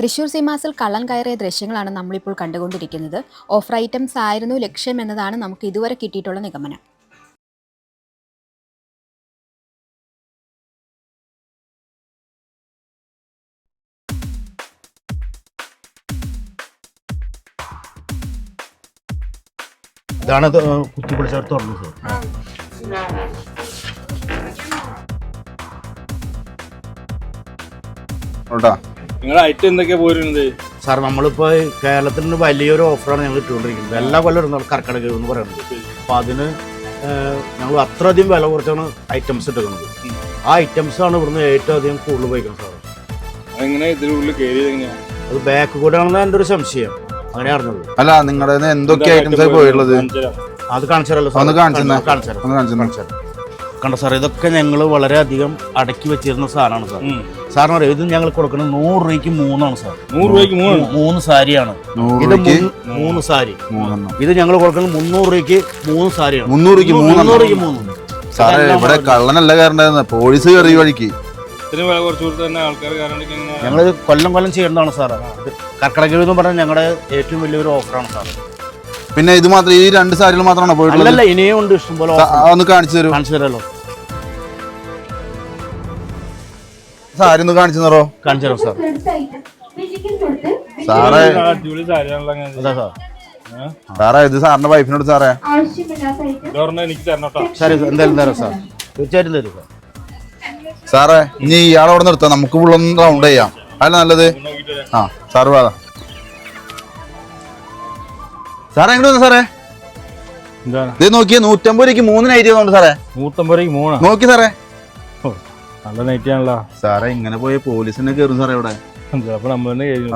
തൃശൂർ സിമാസിൽ കള്ളൻ കയറിയ ദൃശ്യങ്ങളാണ് നമ്മളിപ്പോൾ കണ്ടുകൊണ്ടിരിക്കുന്നത്. ഓഫർ ഐറ്റംസ് ആയിരുന്നു ലക്ഷ്യം എന്നതാണ് നമുക്ക് ഇതുവരെ കിട്ടിയിട്ടുള്ള നിഗമനം. ഇതാണ് ഇത് കുത്തി പിടിച്ചവർ തുറന്നു സാർ. കേട്ടാ എന്തൊക്കെയാ പോരുന്നത്? സാർ നമ്മളിപ്പോ കേരളത്തിൽ നിന്ന് വലിയൊരു ഓഫറാണ് ഞങ്ങൾ ഇട്ടുകൊണ്ടിരിക്കുന്നത്. എല്ലാ കൊല്ലം ഇടുന്ന കർക്കിടക എന്ന് പറയുന്നത്. അപ്പൊ അതിന് ഞങ്ങൾ അത്രയധികം വില കുറച്ചാണ് ഐറ്റംസ് എടുക്കുന്നത്. ആ ഐറ്റംസ് ആണ് ഇവിടുന്ന് ഏറ്റവും അധികം കൂടുതൽ ഉപയോഗിക്കുന്നത് സാർ അതെങ്ങനെ ഇതിനുള്ളിൽ കയറിയത് അത് ബാക്ക് കൂടെ ആണെന്ന് എന്റെ ഒരു സംശയം. അങ്ങനെ അറിഞ്ഞത്. അല്ല നിങ്ങളുടെ എന്തൊക്കെ ഐറ്റംസ് ആയി പോയിട്ടുള്ളത്? അത് കാണിച്ചാലോ ഒന്ന് കാണിച്ചു തന്നെ. കണ്ട സാർ ഇതൊക്കെ ഞങ്ങൾ വളരെയധികം അടക്കി വെച്ചിരുന്ന സാധനമാണ് സാർ. സാറിന് അറിയാം? ഇത് ഞങ്ങൾ കൊടുക്കുന്നത് നൂറ് രൂപയ്ക്ക് മൂന്നാണ് സാർ. നൂറ് രൂപയ്ക്ക് മൂന്ന് മൂന്ന് സാരിയാണ്. ഇത് മൂന്ന് സാരി. ഇത് ഞങ്ങൾ കൊടുക്കുന്നത് മുന്നൂറ് രൂപയ്ക്ക് മൂന്ന് സാരിയാണ്. മുന്നൂറ് രൂപയ്ക്ക് മൂന്നെണ്ണം. മുന്നൂറ് രൂപയ്ക്ക് മൂന്ന് സാറേ ഇവിടെ കള്ളനല്ല പോലീസ് കയറി വഴിക്ക്. ഞങ്ങൾ കൊല്ലം കൊല്ലം ചെയ്യുന്നതാണ് സാർ കർക്കിടക എന്ന് പറഞ്ഞാൽ ഞങ്ങളുടെ ഏറ്റവും വലിയൊരു ഓഫറാണ് സാർ പിന്നെ ഇത് മാത്രം ഈ രണ്ട് സാരികൾ മാത്രമാണോ പോയിട്ടുള്ളത്? അല്ലല്ല ഇനിയും ഉണ്ട് ഇഷ്ടംപോലെ സാ- offer. ഒന്ന് കാണിച്ചു തരൂ. കാണിച്ചു തരാലോ. സാരി ഒന്ന് കാണിച്ചു തരോ കാണിച്ചു തരാം സാർ. സാറേ. അടിപൊളി സാരിയാണല്ലോ അങ്ങനെ. അതാ സാർ. സാറേ ഇത് സാറിന്റെ വൈഫിനോട് സാറേ. ഇതൊരെണ്ണം എനിക്ക് തരണം കേട്ടോ. സാർ ഇത് എന്തായാലും തരാം സാർ. തീർച്ചയായിട്ടും തരും സാർ. സാറേ ഇനി ഇയാളവിടെ നിർത്താം. നമുക്ക് ഫുള്ളൊന്ന് റൗണ്ട് ചെയ്യാം. അല്ല നല്ലത്. ആ സാറ് വാ. സാറേ എങ്ങോട്ട് വന്നു സാറേ? എന്താണ്? ഇത് നോക്കിയേ നൂറ്റമ്പത് രൂപയ്ക്ക് മൂന്ന് നൈറ്റ് ചെയ്തോണ്ട് സാറേ. നൂറ്റമ്പത് രൂപയ്ക്ക് മൂന്ന്? നോക്കി സാറേ. നല്ല നൈറ്റ് ആണല്ലോ. സാറേ ഇങ്ങനെ പോയ പോലീസിനെ കയറും സാറേ ഇവിടെ. നമ്മൾ തന്നെ കയറി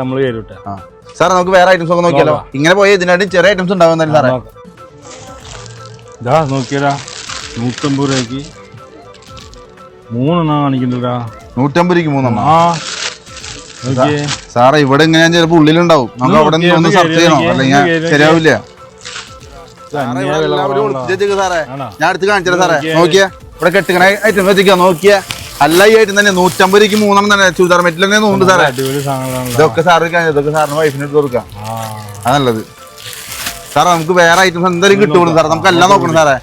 നമ്മൾ കയറിട്ടെ സാറേ നമുക്ക് വേറെ ഐറ്റംസ് ഒക്കെ നോക്കിയാലോ? ഇങ്ങനെ പോയ ഇതിനായിട്ട് ചെറിയ ഐറ്റംസ് ഉണ്ടാവുന്നല്ലേ സാറേ. ഇതാ നോക്കിയടാ. നൂറ്റമ്പത് രൂപയ്ക്ക് മൂന്നെണ്ണ കാണിക്കുന്നുണ്ടാ. നൂറ്റമ്പത് രൂപയ്ക്ക് മൂന്നെണ്ണം? ആ. സാറേ ഇവിടെ ഇങ്ങനെ ചിലപ്പോ ഉള്ളിലുണ്ടാവും. നമുക്ക് അവിടെ നിന്ന് ഒന്ന് സെർച്ച് ചെയ്യണം. അല്ലെങ്കിൽ ശരിയാവില്ല. ഞാൻ അടുത്ത് കാണിച്ചാ സാറേ. നോക്കിയേ. ഇവിടെ കെട്ടിക്കണ ഐറ്റം വെച്ചിരിക്കുക നോക്കിയേ. അല്ല ഈ ഐറ്റം തന്നെ നൂറ്റമ്പത് രൂപയ്ക്ക് മൂന്നെണ്ണം തന്നെ. ചുരിദാർ മെറ്റിൽ തന്നെ നൂണ്ട് സാറേ. ഇതൊക്കെ സാറ് ഇതൊക്കെ സാറിന് വൈഫിന് എടുത്ത് കൊടുക്കാം. ആ. അതല്ലത് സാറേ നമുക്ക് വേറെ ഐറ്റംസ് എന്തായാലും കിട്ടുള്ളൂ. സാറേ നമുക്ക് എല്ലാം നോക്കണം സാറേ.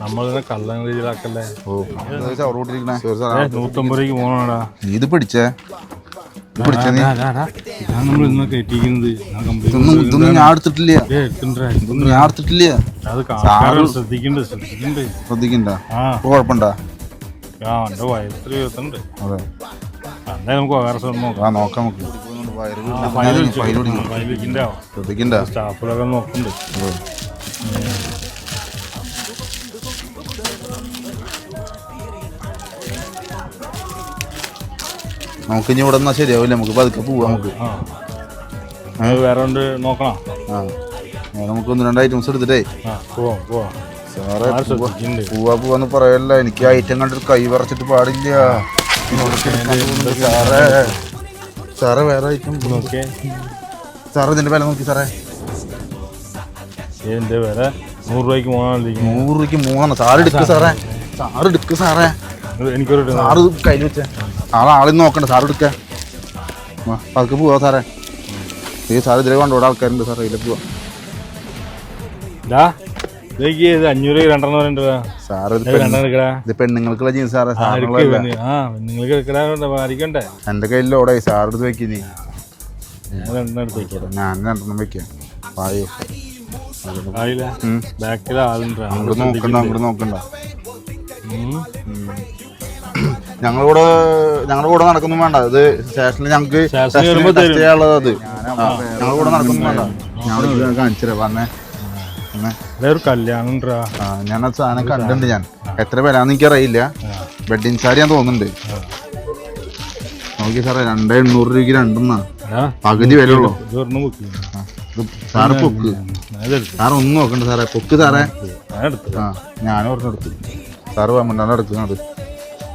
നമ്മളിങ്ങനെ കള്ളം രീതിയിലാക്കല്ലേ? നൂറ്റമ്പത് രൂപയ്ക്ക് പോകണടാ ഇത് പിടിച്ചേ? നമ്മൾ ഇന്ന് കമ്പനി ഇതൊന്നും ഞാൻ എടുത്തിട്ടില്ല. ഇതൊന്നും ഞാൻ എടുത്തിട്ടില്ല. ശ്രദ്ധിക്കണ്ട് ശ്രദ്ധിക്കണ്ട്? ശ്രദ്ധിക്കണ്ട. കുഴപ്പമുണ്ടാ? ആ എന്റെ വയസ്സിൽ ഇരുപത്തുണ്ട് അതെ. എന്തായാലും നമുക്ക് വേറെ സ്ഥലം നോക്കാം. നോക്കാം നമുക്ക്. ശ്രദ്ധിക്കണ്ട. സ്റ്റാഫുകളൊക്കെ നോക്കുന്നുണ്ട് നമുക്ക് ഇനി ഇവിടെ നിന്നാ ശരിയാവില്ല. നമുക്ക് പതുക്കെ പോവാം നമുക്ക്. വേറെ ഉണ്ട് നോക്കണം. ആ. നമുക്ക് ഒന്ന് രണ്ട് ഐറ്റംസ് എടുത്തിട്ടേ. ആ പോവാം പോവാം. സാറേ പോവാ പോവാന്ന് പറയല്ല. എനിക്ക് ഐറ്റം കണ്ടിട്ട് കൈ വറച്ചിട്ട് പാടില്ല. സാറേ? സാറേ. വേറെ ഐറ്റം സാറേ ഇതിന്റെ വില നോക്കി സാറേ. എന്റെ വില നൂറ് രൂപയ്ക്ക് മൂന്നാണ് നൂറ് രൂപയ്ക്ക് മൂന്നാണ് സാറ് എടുക്ക് സാറേ. സാറ്. എടുക്ക് സാറേ. എനിക്കൊരു ആറ് സാറ് കയ്യിൽ വെച്ചേ. ആളെ ആളിൽ നോക്കണ്ട സാർ എടുക്ക. അതൊക്കെ പോവാ സാറേ. ഈ സാർ ഇതിലെ കൊണ്ടോടെ ആൾക്കാരുണ്ട് സാറേ ഇതിലെ പോവാ. അഞ്ഞൂറ് രണ്ടെണ്ണം സാറ് ഇത് പെണ്ണുങ്ങൾക്കുള്ള ജീൻസ് സാറേ എന്റെ കയ്യിലോടെ സാറ് എടുത്ത് ഞാൻ ഞാൻ രണ്ടെണ്ണം വെക്കാം. ബാക്കിൽ അങ്ങോട്ട് നോക്കണ്ട അങ്ങോട്ട് നോക്കണ്ട. ഞങ്ങളിവിടെ ഞങ്ങളുടെ കൂടെ നടക്കൊന്നും വേണ്ട ഇത് സ്റ്റേഷനിൽ ഞങ്ങൾക്ക് ടെസ്റ്റ് ചെയ്യാനുള്ളത് അത്. ഞങ്ങളുടെ കൂടെ നടക്കൊന്നും വേണ്ട ഞാൻ കാണിച്ചില്ല പറഞ്ഞേ. ഒരു കല്യാണം ഞാൻ ആ സാധനം കണ്ടിട്ടുണ്ട് ഞാൻ. എത്ര പേരാന്ന് എനിക്ക് അറിയില്ല വെഡിങ് സാരി ഞാൻ തോന്നുന്നുണ്ട്. നോക്കി സാറേ രണ്ടേ എണ്ണൂറ് രൂപയ്ക്ക് രണ്ടെന്നാ പകുതി വില ഉള്ളൂ ഇതൊരെണ്ണം ബുക്ക് ആ, ഇത് സാറ് പൊക്ക്. സാറ് ഒന്നും നോക്കണ്ട സാറേ. പൊക്ക് സാറേ. ഞാൻ എടുത്തു. ആ ഞാനും ഒരെണ്ണം എടുത്തു. സാറ് പന്ത്രണ്ടാണ് എടുക്കുന്നത്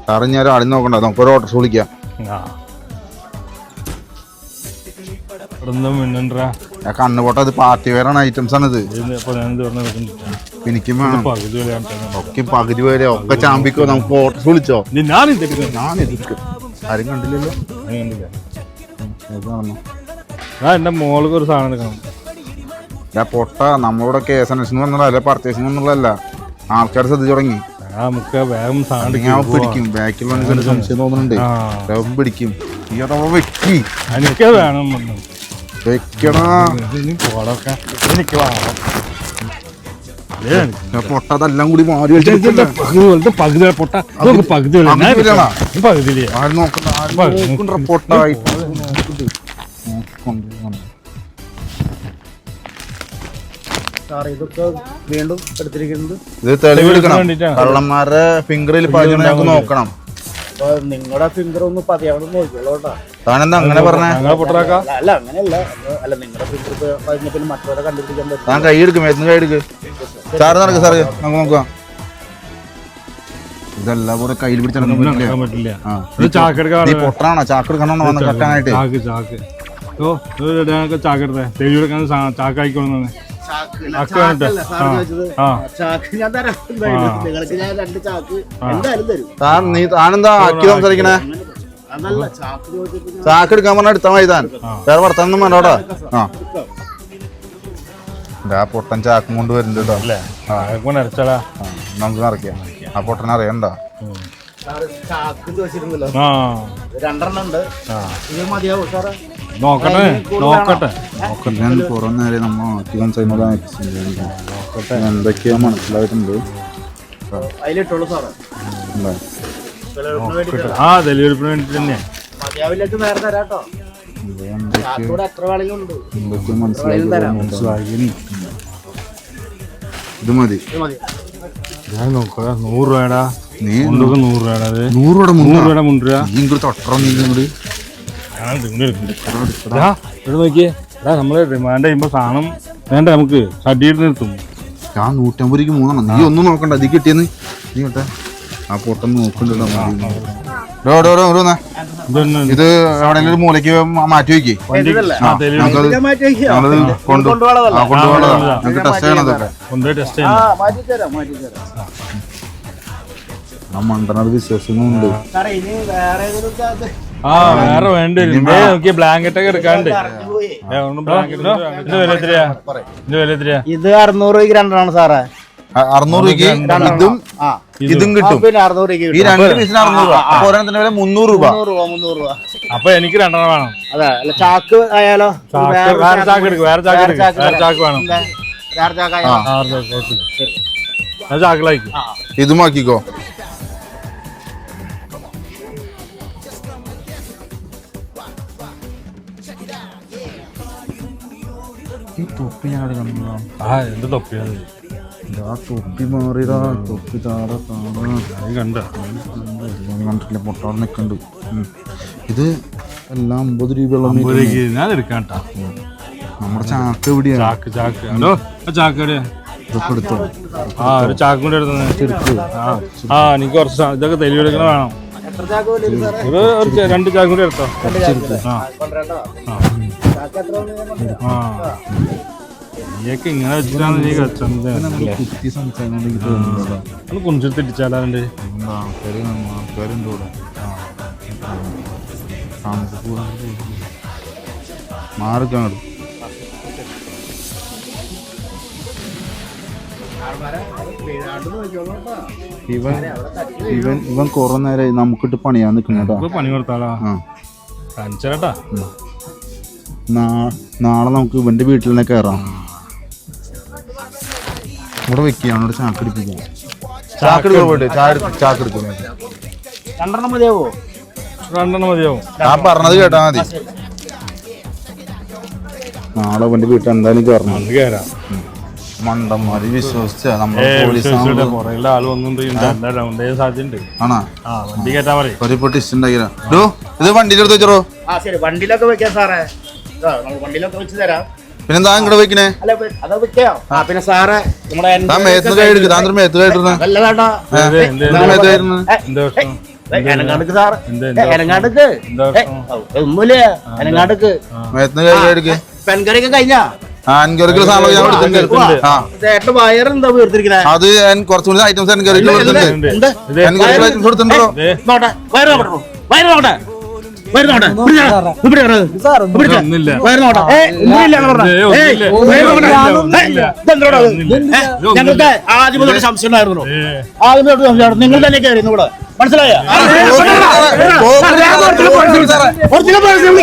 സാറ് അറിഞ്ഞു നോക്കണ്ട. നമുക്കൊരു ഓട്ടർസ് വിളിക്കാം. ആ. കണ്ണു ഞാൻ കണ്ണുപോട്ട പാർട്ടി വേറാണ് ഐറ്റംസ് ആണ് ഇത് ഞാൻ ഇത് എനിക്കും വേണം. ഒക്കെ പകുതി വരെ ഒക്കെ ചാമ്പിക്കോ. നമുക്ക് ഓട്ടർ വിളിച്ചോ? ഞാൻ ഞാൻ ആരും കണ്ടില്ലല്ലോ. എന്റെ ഇത്. ഞാൻ മോൾക്ക് ഒരു സാധനം എടുക്കണം. ഞാൻ പൊട്ട. നമ്മളോട് കേസ് അന്വേഷണം വന്നതല്ല പർച്ചേസിംഗ് ഒന്നുള്ളതല്ല ആൾക്കാർ ശ്രദ്ധിച്ചു തുടങ്ങി. വേഗം. പിടിക്കും. ബാക്കിലുള്ള സംശയം തോന്നുന്നുണ്ട്. ആ. അവൻ പിടിക്കും. ഈ അഥവാ വെക്കി. എനിക്ക് വേണം വെക്കണോ വെക്കടാ. ഇനി പോടൊക്കെ എനിക്ക് വേണം. പൊട്ട അതെല്ലാം കൂടി മാറി പകുതി പകുതി പൊട്ട. പകുതി പകുതിയിലേ ആരും നോക്കണ്ട. സാർ ഇതൊക്കെ വീണ്ടും എടുത്തിരിക്കുന്നത് ഇത് തെളിവെടുക്കണം. കള്ളന്മാരുടെ ഫിംഗറിൽ പതിഞ്ഞ നോക്കണം. നിങ്ങളുടെ ഫിംഗർ ഒന്ന് പതിയാവണം നോക്കിയോളൂട്ടാ താനെന്താ അങ്ങനെ പറഞ്ഞേ? അല്ല, അങ്ങനെയല്ല. അല്ല നിങ്ങളുടെ ഫിംഗർ പതിഞ്ഞ പിന്നെ മറ്റവരെ കണ്ടുപിടിക്കാൻ പറ്റും താൻ കൈ എടുക്കും മേത്തുനിന്ന് കൈ എടുക്ക്. സാറ് നടക്ക് സാറ്. നമുക്ക് നോക്കാം. ഇതെല്ലാം കൂടെ കയ്യിൽ പിടിച്ചെടുക്കാൻ ഒന്നും പറ്റില്ല. നടക്കാൻ പറ്റില്ല. ആ ഒരു ചാക്കെടുക്കാൻ നീ പൊട്ടനാണോ ചാക്കെടുക്കണോ വന്ന് കെട്ടാനായിട്ട്? ചാക്ക് ചാക്ക്. ഓ ചാക്കെടുത്തേ ചാക്കായിക്കോളുന്നു ചാക്ക് വേണ്ട? ആ ആ. ചാക്ക് ഞാൻ തരാം. എന്തായാലും. നിങ്ങൾക്ക് ഞാൻ രണ്ട് ചാക്ക് എന്തായാലും തരും. താൻ നീ താനെന്താ ആക്കി സംസാരിക്കണേ? അതല്ല ചാക്ക് ചോദിച്ചപ്പോ ഞാൻ ചാക്ക് എടുക്കാൻ പറഞ്ഞാൽ എടുത്താൽ മതി താൻ. വേറെ വർത്താനൊന്നും വേണ്ടോടാ ആ. ഇതാ പൊട്ടൻ ചാക്കും കൊണ്ട് വരുന്നുണ്ട് കേട്ടോ. അല്ലേ? കൊണ്ട് അരച്ചാലാ ആ, നമുക്ക് നിറയ്ക്കാം ആ പൊട്ടൻ അറിയണ്ട. സാറ് ചാക്ക് ചോദിച്ചിരുന്നല്ലോ. ആ. രണ്ടെണ്ണം ഉണ്ട്. ആ. ഇത് മതിയാവും സാറേ? നോക്കട്ടെ നോക്കട്ടെ. നോക്കട്ടെ ഞാൻ കുറെ നേരം നമ്മൾ അധികം സംസാരിക്കുന്നത് എന്തൊക്കെയാ മനസ്സിലായിട്ടുണ്ട്. ആ തെളിവെടുപ്പിന് വേണ്ടി തന്നെ ഇത് മതി. ഞാൻ നൂറ് രൂപയുടെ. നൂറ് രൂപയുടെ നൂറ് രൂപയുടെ നൂറ് മുന്നൂറ് രൂപയുടെ മുണ്ടുക നീ ഇങ്ങോട്ട് തൊട്ടറ നീ ഇങ്ങോട്ട് ഇവിടെ നോക്കിയേ. എടാ നമ്മൾ റിമാൻഡ് ചെയ്യുമ്പോ സാധനം വേണ്ട നമുക്ക് നിർത്തും ഞാൻ നൂറ്റമ്പത് രൂപയ്ക്ക് മൂന്നെണ്ണം. നീ ഒന്നും നോക്കണ്ട ഇത് കിട്ടിയെന്ന്. നീ കേട്ടെ ആ പൊട്ടൻ നോക്കണ്ടല്ലോ ഡോ ഡോ ഡോ ഡോ ഇതൊന്നും? ഇത് എവിടെയെങ്കിലും മൂലയ്ക്ക് മാറ്റി വെക്കേ. ഞങ്ങളത് ഞങ്ങൾക്ക് ടെസ്റ്റ് ചെയ്യണതൊക്കെ ആ മണ്ടനത് വിശ്വസിക്കുന്നുണ്ട് ആ വേറെ വേണ്ടി നോക്കി ബ്ലാങ്കറ്റ് ഒക്കെ എടുക്കാണ്ട്. ഇത് അറുന്നൂറ് രൂപയ്ക്ക് രണ്ടാണ് സാറേ അറുന്നൂറ് രൂപയ്ക്ക് ഇതും ആ ഇതും കിട്ടും പിന്നെ അറുന്നൂറ് രൂപയ്ക്ക് ഈ രണ്ട് പീസിന് അറുന്നൂറ് രൂപ അപ്പൊ ഒരെണ്ണത്തിന്റെ വില മുന്നൂറ് രൂപ മുന്നൂറ് രൂപ മുന്നൂറ് രൂപ അപ്പൊ എനിക്ക് രണ്ടെണ്ണം വേണം അതെ അല്ല ചാക്ക് ആയാലോ വേറെ വേറെ ചാക്ക് എടുക്കും വേറെ ചാക്ക് എടുക്കും വേറെ ചാക്ക് വേണം? വേറെ ചാക്ക് ആയാലോ ഇതും ആക്കിക്കോ ഈ തൊപ്പി ഞാൻ കണ്ടോ ആ എന്ത് തൊപ്പിയാണ് ആ തൊപ്പി മാറിയതാ തൊപ്പി താഴെ അത് കണ്ട. കണ്ടിട്ടില്ല ഇത് എല്ലാം അമ്പത് രൂപയുള്ള ഞാൻ എടുക്കാം നമ്മുടെ ചാക്ക് എവിടെയാ? ചാക്ക് ചാക്ക്. ഹലോ ചാക്ക് എവിടെയാ? എടുത്തോ? ആ ഒരു ചാക്കും കൂടെ ആ എനിക്ക് കുറച്ച് ഇതൊക്കെ ഇതൊക്കെ തെളിവെടുക്കണ വേണം. ഒരു രണ്ട് ചാക്കും കൂടെ എടുത്തോ? ആ. നീയൊക്കെ ഇങ്ങനെ വെച്ചിട്ടാണ് നീ കുത്തി സംസാരിക്കണം എനിക്ക് തോന്നുന്നുണ്ടോ ഒന്ന് കുഞ്ചിട്ട് എന്താ ആൾക്കാര് ആൾക്കാരുണ്ട് ഇവിടെ. ഇവൻ ഇവൻ ഇവൻ കുറേ നേരമായി നമുക്കിട്ട് പണിയാൻ നിൽക്കുന്നതാ. പണി കൊടുത്താളാ? കാണിച്ചാട്ടാ. നാളെ നമുക്ക് ഇവന്റെ വീട്ടിൽ നിന്ന് കയറാം ഇവിടെ വെക്കുകയാണ് ഇവിടെ ചാക്ക് എടുപ്പിക്കാം ചാക്ക് എടുക്കാൻ ചാക്ക് എടുക്കും. രണ്ടെണ്ണം മതിയാവോ? രണ്ടെണ്ണം മതിയാവും. ഞാൻ പറഞ്ഞത് കേട്ടാ മതി. നാളെ ഇവന്റെ വീട്ടിൽ എന്തായാലും കയറണം അത് കയറാം മണ്ടന്മാര് വിശ്വസിച്ച നമ്മുടെ പോലീസ് ആൾ ആണാ? ആ വണ്ടി കേട്ടാ പറയും. ഒരു പൊട്ടി ഉണ്ടാക്കിയാ ഡോ ഇത് വണ്ടിയിലെടുത്ത് വെച്ചോ. ആ ശരി. വണ്ടിയിലൊക്കെ വെക്കാം സാറേ. വണ്ടിയിലൊക്കെ വെച്ച് തരാം പിന്നെന്താ ഇങ്ങോട്ട് വെക്കണേ പിന്നെ സാറേ എനങ്ങാടുക്ക് സാറ് എനങ്ങാടുക്ക് ഒന്നുമില്ല എനങ്ങാടുക്ക് പെൺകറിയൊക്കെ കഴിഞ്ഞാ അത് ഞാൻ കുറച്ചുകൂടി ഐറ്റംസ് കൊടുത്തിട്ടുണ്ട് വയറ് നോക്കട്ടെ വയറ് നോക്കട്ടെ വരുന്നോട്ടെ ഇവിടെ വരുന്നോട്ടെ. ഞങ്ങൾക്ക് ആദ്യം മുതൽ സംശയം ഉണ്ടായിരുന്നു ആദ്യം തൊട്ട് സംശയം നിങ്ങൾ തന്നെ കയറിയിരുന്നു ഇവിടെ മനസ്സിലായോ ഒറിജിനൽ പേഴ്സൺ